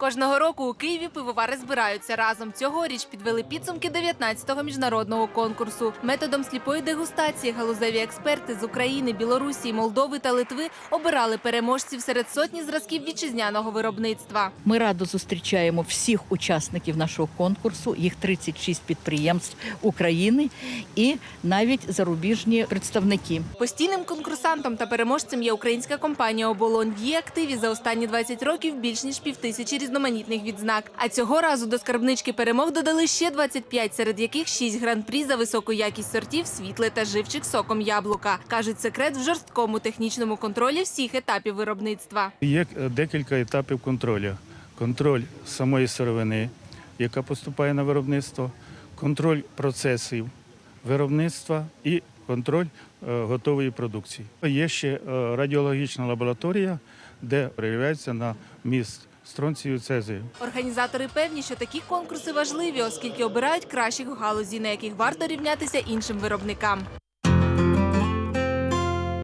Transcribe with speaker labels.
Speaker 1: Кожного року у Києві пивовари збираються разом. Цьогоріч підвели підсумки 19-го міжнародного конкурсу. Методом сліпої дегустації галузеві експерти з України, Білорусі, Молдови та Литви обирали переможців серед сотні зразків вітчизняного виробництва.
Speaker 2: Ми радо зустрічаємо всіх учасників нашого конкурсу, їх 36 підприємств України і навіть зарубіжні представники.
Speaker 1: Постійним конкурсантом та переможцем є українська компанія Оболонь. В її активі за останні 20 років більш ніж півтисячі різноманітних відзнак. А цього разу до скарбнички перемог додали ще 25, серед яких 6 гран-прі за високу якість сортів, світле та живчик соком яблука. кажуть, секрет в жорсткому технічному контролі всіх етапів виробництва.
Speaker 3: Є е, декілька етапів контролю. Контроль самої сировини, яка поступає на виробництво, контроль процесів виробництва і контроль е, готової продукції. Є ще е, радіологічна лабораторія, де перевіряється на міст стронцію цезію.
Speaker 1: Організатори певні, що такі конкурси важливі, оскільки обирають кращих в галузі, на яких варто рівнятися іншим виробникам.